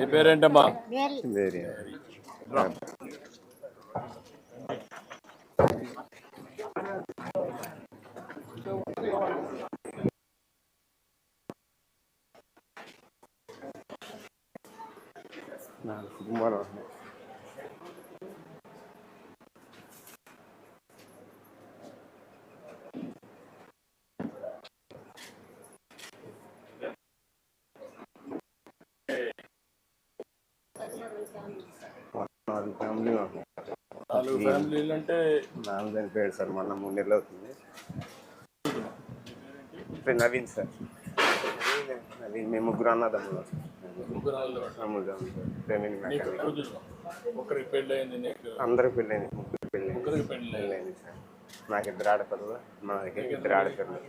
నీ పేరేంటమ్మా? కుటుంబాలు నాలుగు ఫ్యామిలీ నాలుగు ఫ్యామిలీలు అంటే నాలుగు చనిపోయాడు సార్ మొన్న మూడు నెలలు అవుతుంది. నవీన్ సార్. నవీన్ మేము ముగ్గురు అన్నదమ్ములు ఒకరికి పెళ్ళి అయింది అందరికి పెళ్ళైంది ముగ్గురు పెళ్ళైంది ముగ్గురికి పెళ్ళి అయింది సార్. నాకు ఇద్దరు ఆడపిల్లలు మా ఇద్దరు ఆడపిల్లలు.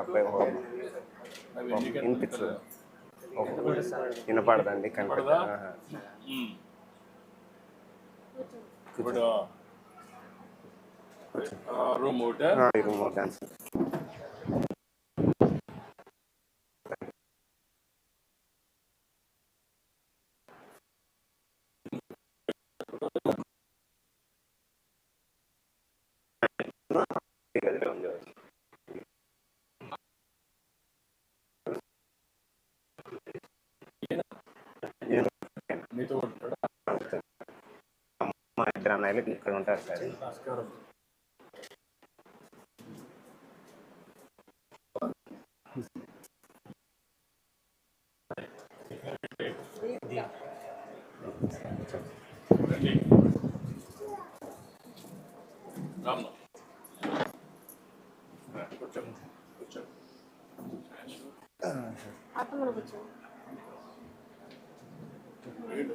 అబ్బాయి ఒక వినపడదండి కనపడదా ఉమ్. ఇప్పుడు రూమ్ ఒకటే రూమ్ డాన్స్ ఇద్దరు అన్నయ్యలు ఇక్కడ ఉంటారు సార్.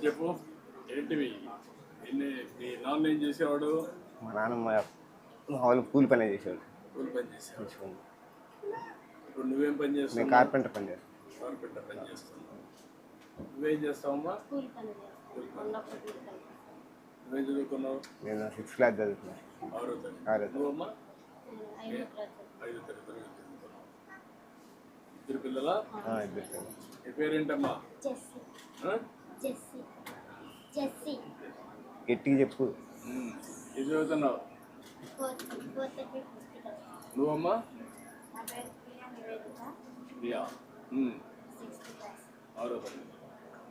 చెప్పు? ఏంటివి ఎన్ని మీ నాన్న ఏం చేసేవాడు? మా నాన్న మా వాళ్ళు కూలి పని చేసేవాడు. కూలి పని చేసేవాడు. ఇప్పుడు నువ్వేం పని మేము చేస్తున్నావు కార్పెంటర్ పని చేస్తాం. కార్పెంటర్ పని చేస్తున్నావు. నువ్వేం చేస్తావమ్మా? కూలి పని నువ్వేం చదువుకున్నావు? నేను సిక్స్త్ క్లాస్ చదువుతున్నాను ఆరో తరగతి. నువ్వమ్మా? ఐదో తరగతి ఇద్దరు పిల్లలా? ఆ, ఇద్దరు పిల్లలు. నీ పేరేంటమ్మా? జెస్సీ. ఆ? జెస్సీ. జెస్సీ. గట్టిగా చెప్పు. ఏం చదువుతున్నావు? నువ్వమ్మా? ప్రియా. ఆరో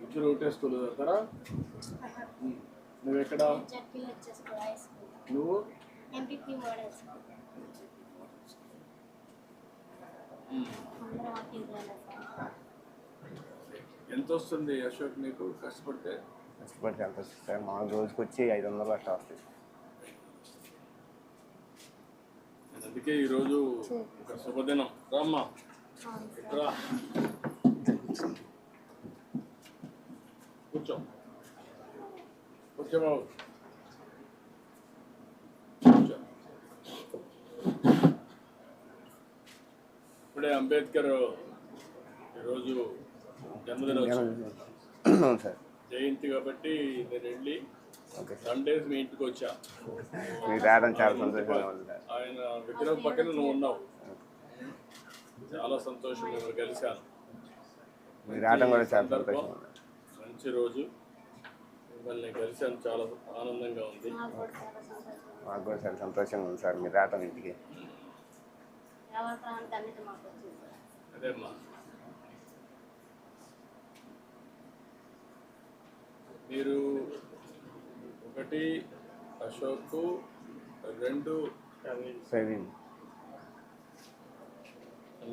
ఇద్దరు ఒకటే స్కూల్ చదువుతారా. నువ్వెక్కడ నువ్వు ఎంత వస్తుంది అశోక్ నీకు? కష్టపడితే? కష్టపడి ఎంత వస్తుంది మా రోజుకి వచ్చి ఐదు వందలు అట్లా వస్తాయి అందుకే ఈరోజు ఒక శుభదినం. రామ్మా ఇట్రా కూర్చో కూర్చో. బాబు కూర్చో. ఇప్పుడే అంబేద్కర్ ఈరోజు జన్మదినోత్సవం. సార్. జయంతి కాబట్టి నేను వెళ్ళి సార్ సండేస్ మీ ఇంటికి వచ్చా. మీరు రావడం చాలా సంతోషంగా ఉంది. సార్ ఆయన విగ్రహం పక్కన నువ్వు ఉన్నావు. చాలా సంతోషం నేను కలిశాను. మీరు రావడం కూడా చాలా మంచి రోజు. మిమ్మల్ని కలిశాను చాలా ఆనందంగా ఉంది. మాకు కూడా చాలా సంతోషంగా ఉంది సార్ మీరు రావడం ఇంటికి. అదేమ్మా. మీరు ఒకటి అశోక్ రెండు ప్రవీణ్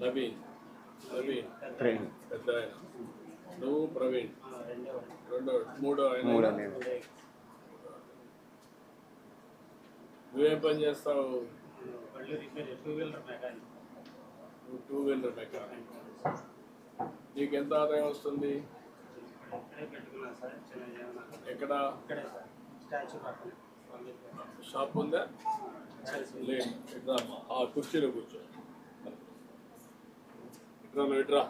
నవీన్ నవీన్ పెద్ద ఆయన నువ్వు ప్రవీణ్. రెండో మూడో ఆయన. నేను. నువ్వేం పని చేస్తావు? Two wheeler mechanic. నువ్వు టూ వీలర్ మెకానిక్. నీకు ఎంత ఆదాయం వస్తుంది? ఎక్కడ? షాప్ ఉందా? లేదు. ఇట్రా. ఆ కుర్చీలో కూర్చో. ఇట్రా. నువ్వు ఇట్రా.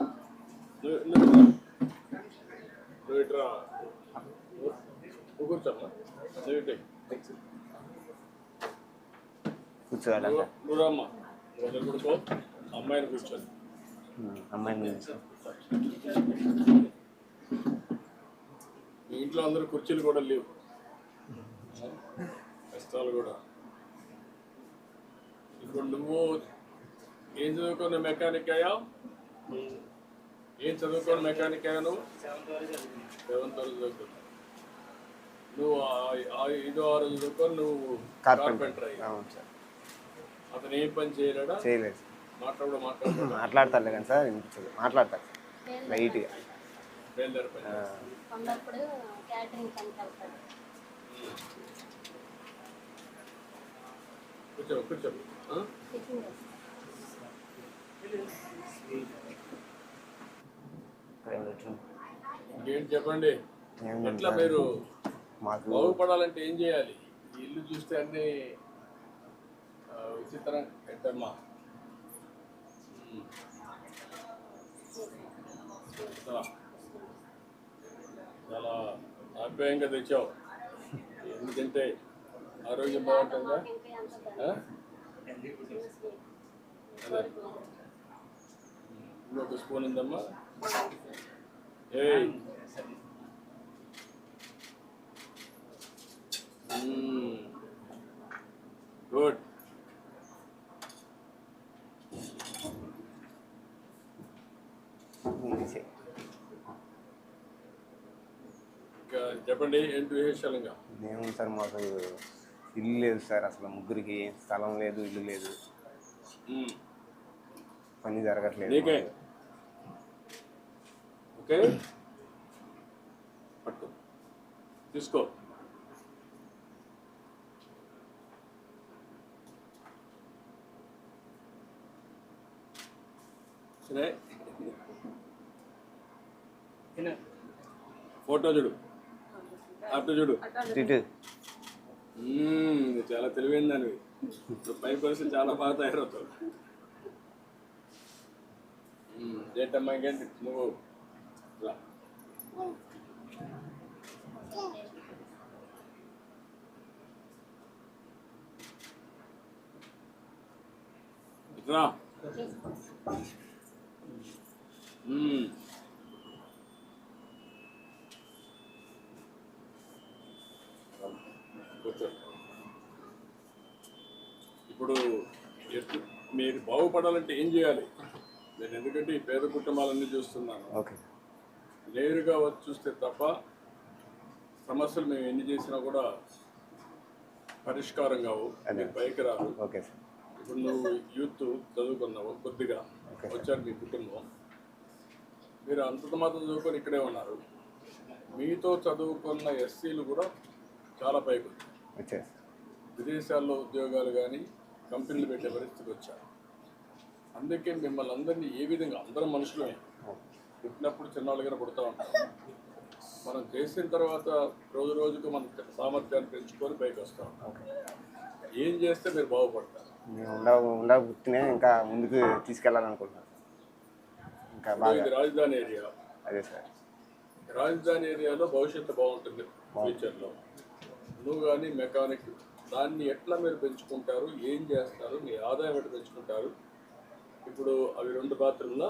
నువ్వు ఇట్రా. నువ్వు కూర్చోమ్మా. నువ్వు ఇటే కూర్చోవాలా నువ్వు రామ్మా. అమ్మాయిని కూర్చోండి అమ్మాయిని ఇంట్లో అందరూ కుర్చీలు కూడా లేవు. కష్టాలు కూడా. ఇప్పుడు నువ్వు ఏం చదువుకున్న మెకానిక్ అయ్యా ఏం చదువుకున్న మెకానిక్ అయ్యా నువ్వు? సెవెంత్ వరకు చదువుకున్నావు. నువ్వు ఐదో ఆరు చదువుకొని నువ్వు కార్పెంటర్ అయ్యా అతను ఏం పని చేయలేడా? చేయలేదు. మాట్లాడు మాట్లాడు. మాట్లాడతారు కానీ సార్ మాట్లాడతారు లైట్గా. క్యాటరింగ్ పనికి వెళ్తాడు కూర్చో కూర్చో చెప్పండి? ఎట్లా. మీరు? బాగుపడాలంటే ఏం చేయాలి? ఇల్లు చూస్తే అన్ని విచిత్రం. ఎట్టమ్మా ఉమ్. చాలా ఆప్యాయంగా తెచ్చావు. ఎందుకంటే ఆరోగ్యం బాగుంటుందా? అదే. ఇంకొక స్పూన్ ఉందమ్మా. ఏ గుడ్ ఇది ఇంకా చెప్పండి ఏంటి విశేషాలు ఇంకా ఏముంది సార్ మాకు ఇల్లు లేదు సార్ అసలు ముగ్గురికి స్థలం లేదు ఇల్లు లేదు. మ్మ్. పని జరగట్లేదు నీకే. ఓకే. పట్టు. తీసుకో. సరే. ఫోటో చూడు. అటు చూడు. ఇటు. చాలా తెలివైన దానివి పై పరిస్థితి చాలా బాగా తయారవుతావు. మ్మ్, ఏంటమ్మా ఇంకేంటి? నువ్వు రా. రా మ్మ్. కూర్చో ఇప్పుడు మీరు బాగుపడాలంటే ఏం చేయాలి? నేను ఎందుకంటే ఈ పేద కుటుంబాలన్నీ చూస్తున్నాను. నేరుగా వచ్చి చూస్తే తప్ప సమస్యలు మేము ఎన్ని చేసినా కూడా పరిష్కారం కావు. పైకి సార్. ఇప్పుడు నువ్వు యూత్ చదువుకున్నావు కొద్దిగా. వచ్చారు మీ కుటుంబం. మీరు అంతంత మాత్రం చదువుకొని ఇక్కడే ఉన్నారు. మీతో చదువుకున్న ఎస్సీలు కూడా చాలా పైకి వచ్చారు. విదేశాల్లో ఉద్యోగాలు కానీ కంపెనీలు పెట్టే పరిస్థితికి వచ్చారు. అందుకే మిమ్మల్ని అందరినీ ఏ విధంగా అందరం మనుషులమే పుట్టినప్పుడు చిన్నవాళ్ళుగా పుడతా ఉంటాం. మనం చేసిన తర్వాత రోజు రోజుకు మన సామర్థ్యాన్ని పెంచుకొని పైకి వస్తాం ఓకే ఏం చేస్తే మీరు బాగుపడతారు? ఉండ ఇంకా ముందుకు తీసుకెళ్ళాలనుకుంటున్నాం ఇంకా ఇది రాజధాని ఏరియా. అదే సార్. రాజధాని ఏరియాలో భవిష్యత్తు బాగుంటుంది ఫ్యూచర్లో. నువ్వు కానీ మెకానిక్ దాన్ని ఎట్లా మీరు పెంచుకుంటారు? ఏం చేస్తారు? మీ ఆదాయం ఎట్లా పెంచుకుంటారు? ఇప్పుడు అవి రెండు పాత్రల్లో